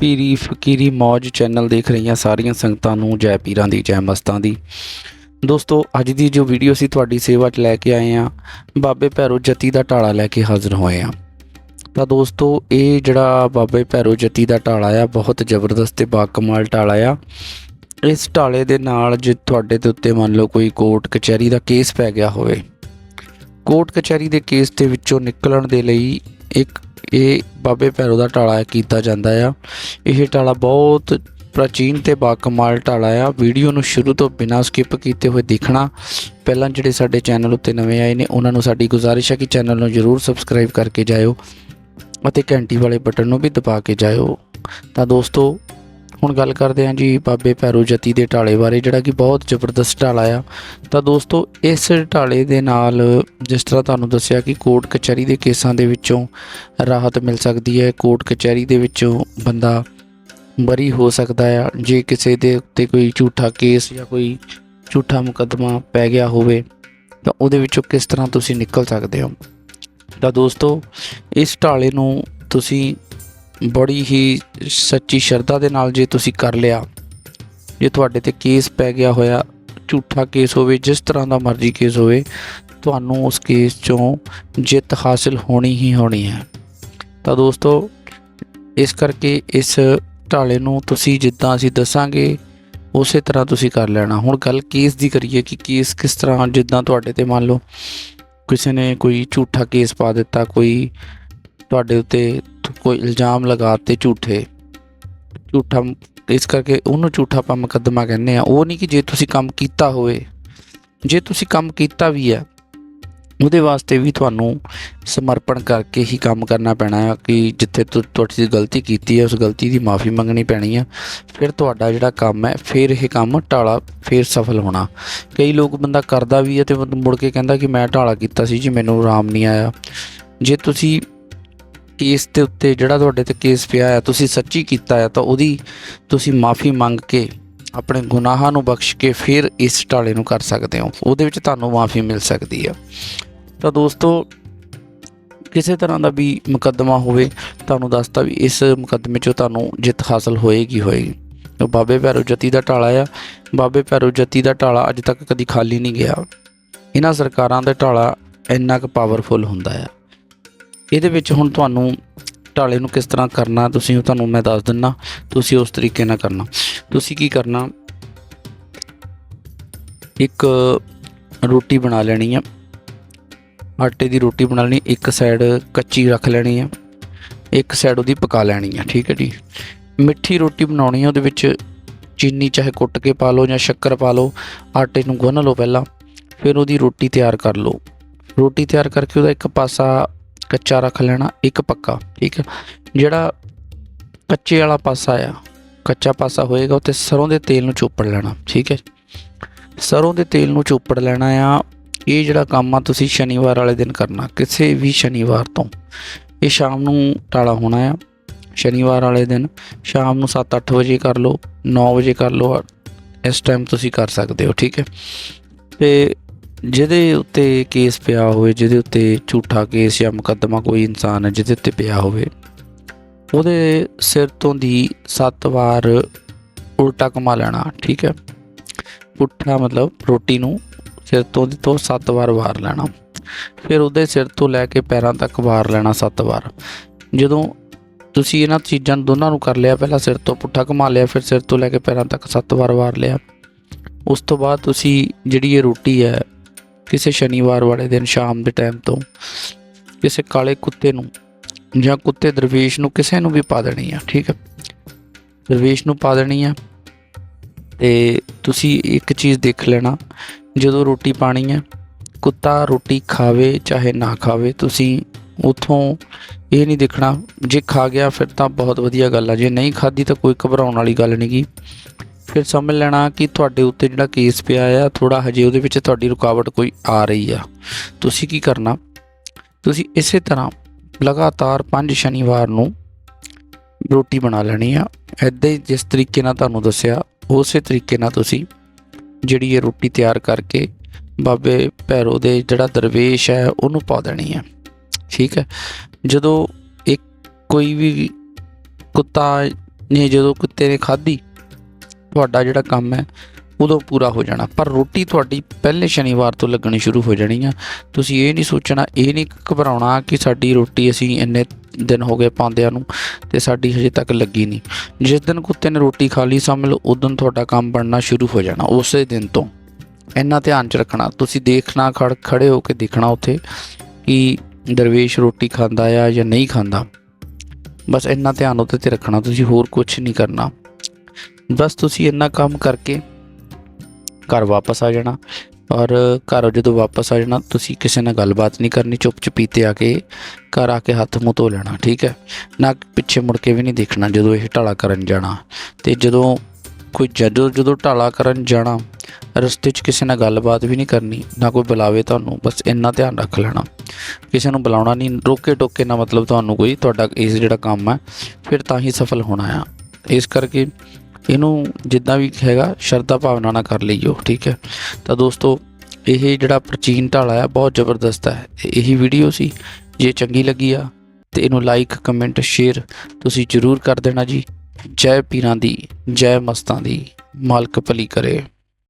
ਪੀਰੀ ਫਕੀਰੀ ਮੌਜ ਚੈਨਲ ਦੇਖ ਰਹੀਆਂ ਸਾਰੀਆਂ ਸੰਗਤਾਂ ਨੂੰ, ਜੈ ਪੀਰਾਂ ਦੀ, ਜੈ ਮਸਤਾਂ ਦੀ। ਦੋਸਤੋ, ਅੱਜ ਦੀ ਜੋ ਵੀਡੀਓ ਸੀ ਤੁਹਾਡੀ ਸੇਵਾ 'ਚ ਲੈ ਕੇ ਆਏ ਆ ਬਾਬੇ ਭੈਰੋ ਜਤੀ ਦਾ ਢਾਲਾ ਲੈ ਕੇ ਹਾਜ਼ਰ ਹੋਏ ਆ ਤਾਂ ਦੋਸਤੋ, ਇਹ ਜਿਹੜਾ ਬਾਬੇ ਭੈਰੋ ਜਤੀ ਦਾ ਢਾਲਾ ਆ, ਬਹੁਤ ਜ਼ਬਰਦਸਤ ਤੇ ਬਾਕਮਾਲ ਢਾਲਾ ਆ। ਇਸ ਢਾਲੇ ਦੇ ਨਾਲ ਜੇ ਤੁਹਾਡੇ ਦੇ ਉੱਤੇ ਮੰਨ ਲਓ ਕੋਈ ਕੋਰਟ ਕਚਹਿਰੀ ਦਾ ਕੇਸ ਪੈ ਗਿਆ ਹੋਵੇ, ਕੋਰਟ ਕਚਹਿਰੀ ਦੇ ਕੇਸ ਦੇ ਵਿੱਚੋਂ ਨਿਕਲਣ ਦੇ ਲਈ ਇੱਕ ਇਹ ਬਾਬੇ ਭੈਰੋ ਦਾ ਟਾਲਾ ਕੀਤਾ ਜਾਂਦਾ ਆ। ਇਹ ਟਾਲਾ ਬਹੁਤ ਪ੍ਰਾਚੀਨ ਤੇ ਬਾਕਮਾਲ ਟਾਲਾ ਆ। ਵੀਡੀਓ ਨੂੰ ਸ਼ੁਰੂ ਤੋਂ ਬਿਨਾਂ ਸਕਿਪ ਕੀਤੇ ਹੋਏ ਦੇਖਣਾ। ਪਹਿਲਾਂ ਜਿਹੜੇ ਸਾਡੇ ਚੈਨਲ ਉੱਤੇ ਨਵੇਂ ਆਏ ਨੇ, ਉਹਨਾਂ ਨੂੰ ਸਾਡੀ ਗੁਜ਼ਾਰਿਸ਼ ਹੈ ਕਿ ਚੈਨਲ ਨੂੰ ਜਰੂਰ ਸਬਸਕ੍ਰਾਈਬ ਕਰਕੇ ਜਾਇਓ ਅਤੇ ਘੰਟੀ ਵਾਲੇ ਬਟਨ ਨੂੰ ਵੀ ਦਬਾ ਕੇ ਜਾਇਓ। ਤਾਂ ਦੋਸਤੋ ਹੁਣ ਗੱਲ ਕਰਦੇ ਹਾਂ ਜੀ ਬਾਬੇ ਭੈਰੋ ਜਤੀ ਦੇ ਢਾਲੇ ਬਾਰੇ, ਜਿਹੜਾ ਕਿ ਬਹੁਤ ਜ਼ਬਰਦਸਤ ਢਾਲਾ ਆ। ਤਾਂ ਦੋਸਤੋ, ਇਸ ਢਾਲੇ ਦੇ ਨਾਲ ਜਿਸ ਤਰ੍ਹਾਂ ਤੁਹਾਨੂੰ ਦੱਸਿਆ ਕਿ ਕੋਰਟ ਕਚਹਿਰੀ ਦੇ ਕੇਸਾਂ ਦੇ ਵਿੱਚੋਂ ਰਾਹਤ ਮਿਲ ਸਕਦੀ ਹੈ, ਕੋਰਟ ਕਚਹਿਰੀ ਦੇ ਵਿੱਚੋਂ ਬੰਦਾ ਬਰੀ ਹੋ ਸਕਦਾ ਆ। ਜੇ ਕਿਸੇ ਦੇ ਉੱਤੇ ਕੋਈ ਝੂਠਾ ਕੇਸ ਜਾਂ ਕੋਈ ਝੂਠਾ ਮੁਕੱਦਮਾ ਪੈ ਗਿਆ ਹੋਵੇ, ਤਾਂ ਉਹਦੇ ਵਿੱਚੋਂ ਕਿਸ ਤਰ੍ਹਾਂ ਤੁਸੀਂ ਨਿਕਲ ਸਕਦੇ ਹੋ? ਤਾਂ ਦੋਸਤੋ, ਇਸ ਢਾਲੇ ਨੂੰ ਤੁਸੀਂ ਬੜੀ ਹੀ ਸੱਚੀ ਸ਼ਰਧਾ ਦੇ ਨਾਲ ਜੇ ਤੁਸੀਂ ਕਰ ਲਿਆ, ਜੇ ਤੁਹਾਡੇ ਤੇ ਕੇਸ ਪੈ ਗਿਆ ਹੋਇਆ, ਝੂਠਾ ਕੇਸ ਹੋਵੇ, ਜਿਸ ਤਰ੍ਹਾਂ ਦਾ ਮਰਜ਼ੀ ਕੇਸ ਹੋਵੇ, ਤੁਹਾਨੂੰ ਉਸ ਕੇਸ ਚੋਂ ਜਿੱਤ ਹਾਸਲ ਹੋਣੀ ਹੀ ਹੋਣੀ ਹੈ। ਤਾਂ ਦੋਸਤੋ, ਇਸ ਕਰਕੇ ਇਸ ਢਾਲੇ ਨੂੰ ਤੁਸੀਂ ਜਿੱਦਾਂ ਅਸੀਂ ਦੱਸਾਂਗੇ, ਉਸੇ ਤਰ੍ਹਾਂ ਤੁਸੀਂ ਕਰ ਲੈਣਾ। ਹੁਣ ਗੱਲ ਕੇਸ ਦੀ ਕਰੀਏ ਕਿ ਕੇਸ ਕਿਸ ਤਰ੍ਹਾਂ, ਜਿੱਦਾਂ ਤੁਹਾਡੇ ਤੇ ਮੰਨ ਲਓ, ਕਿਸੇ ਨੇ ਕੋਈ ਝੂਠਾ ਕੇਸ ਪਾ ਦਿੱਤਾ, ਕੋਈ ਤੁਹਾਡੇ ਉੱਤੇ ਕੋਈ ਇਲਜ਼ਾਮ ਲਗਾਤੇ ਝੂਠੇ। ਝੂਠਾ, ਇਸ ਕਰਕੇ ਉਹਨੂੰ ਝੂਠਾ ਆਪਾਂ ਮੁਕੱਦਮਾ ਕਹਿੰਦੇ ਆ ਉਹ ਨਹੀਂ ਕਿ ਜੇ ਤੁਸੀਂ ਕੰਮ ਕੀਤਾ ਹੋਵੇ, ਜੇ ਤੁਸੀਂ ਕੰਮ ਕੀਤਾ ਵੀ ਹੈ, ਉਹਦੇ ਵਾਸਤੇ ਵੀ ਤੁਹਾਨੂੰ ਸਮਰਪਣ ਕਰਕੇ ਹੀ ਕੰਮ ਕਰਨਾ ਪੈਣਾ ਹੈ ਕਿ ਜਿੱਥੇ ਤੁ- ਤੁਹਾਡੀ ਗਲਤੀ ਕੀਤੀ ਹੈ, ਉਸ ਗਲਤੀ ਦੀ ਮਾਫੀ ਮੰਗਣੀ ਪੈਣੀ ਹੈ। ਫਿਰ ਤੁਹਾਡਾ ਜਿਹੜਾ ਕੰਮ ਹੈ, ਫਿਰ ਇਹ ਕੰਮ ਢਾਲਾ ਫਿਰ ਸਫਲ ਹੋਣਾ। ਕਈ ਲੋਕ ਬੰਦਾ ਕਰਦਾ ਵੀ ਹੈ ਤੇ ਮੁੜ- ਕੇ ਕਹਿੰਦਾ ਕਿ ਮੈਂ ਢਾਲਾ ਕੀਤਾ ਸੀ ਜੀ, ਮੈਨੂੰ ਆਰਾਮ ਨਹੀਂ ਆਇਆ। ਜੇ ਤੁਸੀਂ ਕੇਸ ਦੇ ਉੱਤੇ ਜਿਹੜਾ ਤੁਹਾਡੇ ਤੇ ਕੇਸ ਪਿਆ ਹੈ ਤੁਸੀਂ ਸੱਚੀ ਕੀਤਾ ਹੈ ਤਾਂ ਉਹਦੀ ਤੁਸੀਂ ਮਾਫੀ ਮੰਗ ਕੇ ਆਪਣੇ ਗੁਨਾਹਾਂ ਨੂੰ ਬਖਸ਼ ਕੇ ਫਿਰ ਇਸ ਢਾਲੇ ਨੂੰ ਕਰ ਸਕਦੇ ਹੋ। ਉਹਦੇ ਵਿੱਚ ਤੁਹਾਨੂੰ ਮਾਫੀ ਮਿਲ ਸਕਦੀ ਹੈ ਤਾਂ ਦੋਸਤੋ, ਕਿਸੇ ਤਰ੍ਹਾਂ ਦਾ ਵੀ ਮੁਕੱਦਮਾ ਹੋਵੇ, ਤੁਹਾਨੂੰ ਦੱਸਤਾ ਵੀ ਇਸ ਮੁਕੱਦਮੇ 'ਚੋਂ ਤੁਹਾਨੂੰ ਜਿੱਤ ਹਾਸਲ ਹੋਏਗੀ ਹੋਏਗੀ। ਬਾਬੇ ਭੈਰੋ ਜਤੀ ਦਾ ਢਾਲਾ ਆ। ਬਾਬੇ ਭੈਰੋ ਜਤੀ ਦਾ ਢਾਲਾ ਅੱਜ ਤੱਕ ਕਦੀ ਖਾਲੀ ਨਹੀਂ ਗਿਆ। ਇਹਨਾਂ ਸਰਕਾਰਾਂ ਦਾ ਢਾਲਾ ਇੰਨਾ ਕੁ ਪਾਵਰਫੁਲ ਹੁੰਦਾ ਆ। ਇਹਦੇ ਵਿੱਚ ਹੁਣ ਤੁਹਾਨੂੰ ਢਾਲੇ ਨੂੰ ਕਿਸ ਤਰ੍ਹਾਂ ਕਰਨਾ, ਤੁਸੀਂ ਉਹ ਤੁਹਾਨੂੰ ਮੈਂ ਦੱਸ ਦਿੰਨਾ, ਤੁਸੀਂ ਉਸ ਤਰੀਕੇ ਨਾਲ ਕਰਨਾ। ਤੁਸੀਂ ਕੀ ਕਰਨਾ, ਇੱਕ ਰੋਟੀ ਬਣਾ ਲੈਣੀ ਆ। ਆਟੇ ਦੀ ਰੋਟੀ ਬਣਾ ਲੈਣੀ, ਇੱਕ ਸਾਈਡ ਕੱਚੀ ਰੱਖ ਲੈਣੀ ਆ, ਇੱਕ ਸਾਈਡ ਉਹਦੀ ਪਕਾ ਲੈਣੀ ਆ, ਠੀਕ ਹੈ ਜੀ। ਮਿੱਠੀ ਰੋਟੀ ਬਣਾਉਣੀ ਆ, ਉਹਦੇ ਵਿੱਚ ਚੀਨੀ ਚਾਹੇ ਕੁੱਟ ਕੇ ਪਾ ਲਓ ਜਾਂ ਸ਼ੱਕਰ ਪਾ ਲਓ, ਆਟੇ ਨੂੰ ਗੁੰਨ ਲਓ ਪਹਿਲਾਂ, ਫਿਰ ਉਹਦੀ ਰੋਟੀ ਤਿਆਰ ਕਰ ਲਓ। ਰੋਟੀ ਤਿਆਰ ਕਰਕੇ ਉਹਦਾ ਇੱਕ ਪਾਸਾ ਕੱਚਾ ਰੱਖ ਲੈਣਾ, ਇੱਕ ਪੱਕਾ, ਠੀਕ ਹੈ। ਜਿਹੜਾ ਕੱਚੇ ਵਾਲਾ ਪਾਸਾ ਆ, ਕੱਚਾ ਪਾਸਾ ਹੋਏਗਾ ਉੱਤੇ ਸਰੋਂ ਦੇ ਤੇਲ ਨੂੰ ਚੋਪੜ ਲੈਣਾ, ਠੀਕ ਹੈ। ਸਰੋਂ ਦੇ ਤੇਲ ਨੂੰ ਚੋਪੜ ਲੈਣਾ ਆ, ਇਹ ਜਿਹੜਾ ਕੰਮ ਆ, ਤੁਸੀਂ ਸ਼ਨੀਵਾਰ ਵਾਲੇ ਦਿਨ ਕਰਨਾ, ਕਿਸੇ ਵੀ ਸ਼ਨੀਵਾਰ ਤੋਂ। ਇਹ ਸ਼ਾਮ ਨੂੰ ਟਾਲਾ ਹੋਣਾ ਆ, ਸ਼ਨੀਵਾਰ ਵਾਲੇ ਦਿਨ, ਸ਼ਾਮ ਨੂੰ 7-8 ਵਜੇ ਕਰ ਲਓ 9 ਵਜੇ ਕਰ ਲਓ, ਇਸ ਟਾਈਮ ਤੁਸੀਂ ਕਰ ਸਕਦੇ ਹੋ, ਠੀਕ ਹੈ। ਤੇ ਜਿਹਦੇ ਉੱਤੇ ਕੇਸ ਪਿਆ ਹੋਵੇ, ਜਿਹਦੇ ਉੱਤੇ ਝੂਠਾ ਕੇਸ ਜਾਂ ਮੁਕੱਦਮਾ ਕੋਈ ਇਨਸਾਨ ਹੈ, ਜਿਹਦੇ ਉੱਤੇ ਪਿਆ ਹੋਵੇ, ਉਹਦੇ ਸਿਰ ਤੋਂ ਦੀ 7 ਵਾਰ ਉਲਟਾ ਘੁਮਾ ਲੈਣਾ, ਠੀਕ ਹੈ? ਪੁੱਠਾ ਮਤਲਬ ਰੋਟੀ ਨੂੰ ਸਿਰ ਤੋਂ ਦੀ ਤੋਂ 7 ਵਾਰ ਵਾਰ ਲੈਣਾ, ਫਿਰ ਉਹਦੇ ਸਿਰ ਤੋਂ ਲੈ ਕੇ ਪੈਰਾਂ ਤੱਕ ਵਾਰ ਲੈਣਾ 7 ਵਾਰ। ਜਦੋਂ ਤੁਸੀਂ ਇਹਨਾਂ ਚੀਜ਼ਾਂ ਦੋਨਾਂ ਨੂੰ ਕਰ ਲਿਆ, ਪਹਿਲਾਂ ਸਿਰ ਤੋਂ ਪੁੱਠਾ ਘੁਮਾ ਲਿਆ, ਫਿਰ ਸਿਰ ਤੋਂ ਲੈ ਕੇ ਪੈਰਾਂ ਤੱਕ 7 ਵਾਰ ਵਾਰ ਲਿਆ, ਉਸ ਤੋਂ ਬਾਅਦ ਤੁਸੀਂ ਜਿਹੜੀ ਇਹ ਰੋਟੀ ਹੈ ਕਿਸੇ ਸ਼ਨੀਵਾਰ ਵਾਲੇ ਦਿਨ ਸ਼ਾਮ ਦੇ ਟਾਈਮ ਤੋਂ ਕਿਸੇ ਕਾਲੇ ਕੁੱਤੇ ਨੂੰ ਜਾਂ ਕੁੱਤੇ ਦਰਵੇਸ਼ ਨੂੰ ਕਿਸੇ ਨੂੰ ਵੀ ਪਾ ਦੇਣੀ ਆ, ਠੀਕ ਹੈ ਦਰਵੇਸ਼ ਨੂੰ ਪਾ ਦੇਣੀ ਆ ਤੇ ਤੁਸੀਂ ਇੱਕ ਚੀਜ਼ ਦੇਖ ਲੈਣਾ, ਜਦੋਂ ਰੋਟੀ ਪਾਣੀ ਹੈ ਕੁੱਤਾ ਰੋਟੀ ਖਾਵੇ ਚਾਹੇ ਨਾ ਖਾਵੇ, ਤੁਸੀਂ ਉਥੋਂ ਇਹ ਨਹੀਂ ਦੇਖਣਾ, ਜੇ ਖਾ ਗਿਆ ਫਿਰ ਤਾਂ ਬਹੁਤ ਵਧੀਆ ਗੱਲ ਆ, ਜੇ ਨਹੀਂ ਖਾਧੀ ਤਾਂ ਕੋਈ ਘਬਰਾਉਣ ਵਾਲੀ ਗੱਲ ਨਹੀਂਗੀ ਫਿਰ ਸਮਝ ਲੈਣਾ ਕਿ ਤੁਹਾਡੇ ਉੱਤੇ ਜਿਹੜਾ ਕੇਸ ਪਿਆ ਆ ਥੋੜਾ ਹਜੇ ਉਹਦੇ ਵਿੱਚ ਤੁਹਾਡੀ ਰੁਕਾਵਟ ਕੋਈ ਆ ਰਹੀ ਆ। ਤੁਸੀਂ ਕੀ ਕਰਨਾ? ਤੁਸੀਂ ਇਸੇ ਤਰ੍ਹਾਂ ਲਗਾਤਾਰ 5 ਸ਼ਨੀਵਾਰ ਨੂੰ ਰੋਟੀ ਬਣਾ ਲੈਣੀ ਆ। ਐਦਾਂ ਹੀ ਜਿਸ ਤਰੀਕੇ ਨਾਲ ਤੁਹਾਨੂੰ ਦੱਸਿਆ, ਉਸੇ ਤਰੀਕੇ ਨਾਲ ਤੁਸੀਂ ਜਿਹੜੀ ਇਹ ਰੋਟੀ ਤਿਆਰ ਕਰਕੇ ਬਾਬੇ ਭੈਰੋ ਦੇ ਜਿਹੜਾ ਦਰਵੇਸ਼ ਹੈ, ਉਹਨੂੰ ਪਾ ਦੇਣੀ ਹੈ ਠੀਕ ਹੈ? ਜਦੋਂ ਇੱਕ ਕੋਈ ਵੀ ਕੁੱਤਾ ਨੇ, ਜਦੋਂ ਕੁੱਤੇ ਨੇ ਖਾਧੀ ਤੁਹਾਡਾ ਜਿਹੜਾ ਕੰਮ ਹੈ, ਉਦੋਂ ਪੂਰਾ ਹੋ ਜਾਣਾ। ਪਰ ਰੋਟੀ ਤੁਹਾਡੀ ਪਹਿਲੇ ਸ਼ਨੀਵਾਰ ਤੋਂ ਲੱਗਣੀ ਸ਼ੁਰੂ ਹੋ ਜਾਣੀ ਆ। ਤੁਸੀਂ ਇਹ ਨਹੀਂ ਸੋਚਣਾ, ਇਹ ਨਹੀਂ ਘਬਰਾਉਣਾ ਕਿ ਸਾਡੀ ਰੋਟੀ ਅਸੀਂ ਇੰਨੇ ਦਿਨ ਹੋ ਗਏ ਪਾਉਂਦਿਆਂ ਨੂੰ ਤੇ ਸਾਡੀ ਹਜੇ ਤੱਕ ਲੱਗੀ ਨਹੀਂ। ਜਿਸ ਦਿਨ ਕੁੱਤੇ ਨੇ ਰੋਟੀ ਖਾ ਲਈ ਸਮਝ ਲਓ ਉਦੋਂ ਤੁਹਾਡਾ ਕੰਮ ਬਣਨਾ ਸ਼ੁਰੂ ਹੋ ਜਾਣਾ, ਉਸੇ ਦਿਨ ਤੋਂ। ਇੰਨਾ ਧਿਆਨ ਚ ਰੱਖਣਾ। ਤੁਸੀਂ ਦੇਖਣਾ, ਖੜ, ਖੜੇ ਹੋ ਕੇ ਦੇਖਣਾ ਉੱਥੇ ਕਿ ਦਰਵੇਸ਼ ਰੋਟੀ ਖਾਂਦਾ ਆ ਜਾਂ ਨਹੀਂ ਖਾਂਦਾ। ਬਸ ਇੰਨਾ ਧਿਆਨ ਉੱਤੇ ਤੇ ਰੱਖਣਾ, ਤੁਸੀਂ ਹੋਰ ਕੁਝ ਨਹੀਂ ਕਰਨਾ। ਬਸ ਤੁਸੀਂ ਇੰਨਾ ਕੰਮ ਕਰਕੇ ਘਰ ਵਾਪਸ ਆ ਜਾਣਾ ਔਰ ਘਰ ਜਦੋਂ ਵਾਪਸ ਆ ਜਾਣਾ, ਤੁਸੀਂ ਕਿਸੇ ਨਾਲ ਗੱਲਬਾਤ ਨਹੀਂ ਕਰਨੀ ਚੁੱਪ ਚੁਪੀਤੇ ਆ ਕੇ ਘਰ ਆ ਕੇ ਹੱਥ ਮੂੰਹ ਧੋ ਲੈਣਾ, ਠੀਕ ਹੈ? ਨਾ ਪਿੱਛੇ ਮੁੜ ਕੇ ਵੀ ਨਹੀਂ ਦੇਖਣਾ ਜਦੋਂ ਇਹ ਢਾਲਾ ਕਰਨ ਜਾਣਾ। ਤੇ ਜਦੋਂ ਕੋਈ ਜਦੋਂ ਜਦੋਂ ਢਾਲਾ ਕਰਨ ਜਾਣਾ, ਰਸਤੇ 'ਚ ਕਿਸੇ ਨਾਲ ਗੱਲਬਾਤ ਵੀ ਨਹੀਂ ਕਰਨੀ, ਨਾ ਕੋਈ ਬੁਲਾਵੇ ਤੁਹਾਨੂੰ, ਬਸ ਇੰਨਾ ਧਿਆਨ ਰੱਖ ਲੈਣਾ। ਕਿਸੇ ਨੂੰ ਬੁਲਾਉਣਾ ਨਹੀਂ ਰੋਕੇ ਟੋਕੇ ਨਾ ਮਤਲਬ ਤੁਹਾਨੂੰ ਕੋਈ ਤੁਹਾਡਾ, ਇਸ ਜਿਹੜਾ ਕੰਮ ਹੈ, ਫਿਰ ਤਾਂ ਹੀ ਸਫਲ ਹੋਣਾ ਆ। ਇਸ ਕਰਕੇ ਇਹਨੂੰ ਜਿੱਦਾਂ ਵੀ ਹੈਗਾ, ਸ਼ਰਧਾ ਭਾਵਨਾ ਨਾਲ ਕਰ ਲਈਓ, ਠੀਕ ਹੈ। ਤਾਂ ਦੋਸਤੋ, ਇਹ ਜਿਹੜਾ ਪ੍ਰਾਚੀਨ ਢਾਲਾ ਆ, ਬਹੁਤ ਜ਼ਬਰਦਸਤ ਹੈ ਇਹੀ ਵੀਡੀਓ ਸੀ। ਜੇ ਚੰਗੀ ਲੱਗੀ ਆ, ਤੇ ਇਹਨੂੰ ਲਾਈਕ ਕਮੈਂਟ ਸ਼ੇਅਰ ਤੁਸੀਂ ਜਰੂਰ ਕਰ ਦੇਣਾ ਜੀ। ਜੈ ਪੀਰਾਂ ਦੀ, ਜੈ ਮਸਤਾਂ ਦੀ ਮਾਲਕ ਭਲੀ ਕਰੇ।